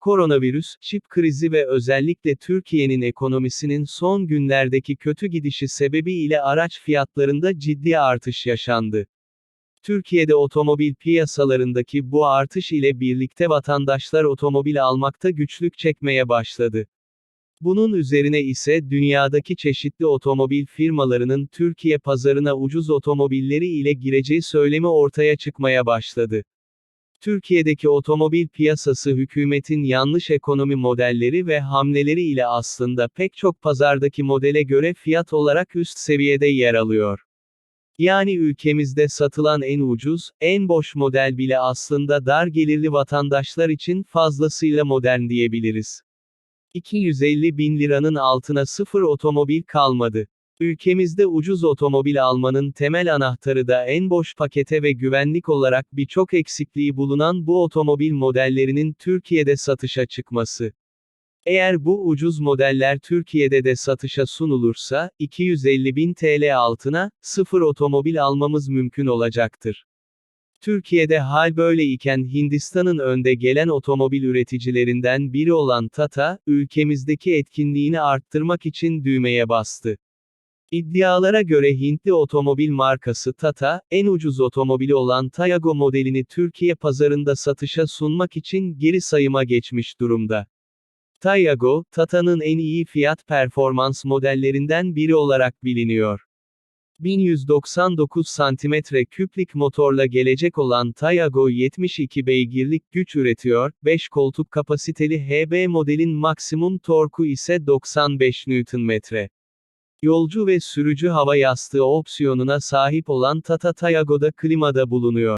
Koronavirüs, çip krizi ve özellikle Türkiye'nin ekonomisinin son günlerdeki kötü gidişi sebebiyle araç fiyatlarında ciddi artış yaşandı. Türkiye'de otomobil piyasalarındaki bu artış ile birlikte vatandaşlar otomobil almakta güçlük çekmeye başladı. Bunun üzerine ise dünyadaki çeşitli otomobil firmalarının Türkiye pazarına ucuz otomobilleri ile gireceği söylemi ortaya çıkmaya başladı. Türkiye'deki otomobil piyasası hükümetin yanlış ekonomi modelleri ve hamleleri ile aslında pek çok pazardaki modele göre fiyat olarak üst seviyede yer alıyor. Yani ülkemizde satılan en ucuz, en boş model bile aslında dar gelirli vatandaşlar için fazlasıyla modern diyebiliriz. 250 bin liranın altına sıfır otomobil kalmadı. Ülkemizde ucuz otomobil almanın temel anahtarı da en boş pakete ve güvenlik olarak birçok eksikliği bulunan bu otomobil modellerinin Türkiye'de satışa çıkması. Eğer bu ucuz modeller Türkiye'de de satışa sunulursa, 250 bin TL altına, sıfır otomobil almamız mümkün olacaktır. Türkiye'de hal böyle iken Hindistan'ın önde gelen otomobil üreticilerinden biri olan Tata, ülkemizdeki etkinliğini arttırmak için düğmeye bastı. İddialara göre Hintli otomobil markası Tata, en ucuz otomobili olan Taygo modelini Türkiye pazarında satışa sunmak için geri sayıma geçmiş durumda. Taygo, Tata'nın en iyi fiyat performans modellerinden biri olarak biliniyor. 1199 cm küplik motorla gelecek olan Taygo 72 beygirlik güç üretiyor, 5 koltuk kapasiteli HB modelin maksimum torku ise 95 Nm. Yolcu ve sürücü hava yastığı opsiyonuna sahip olan Tata Tiago'da klimada bulunuyor.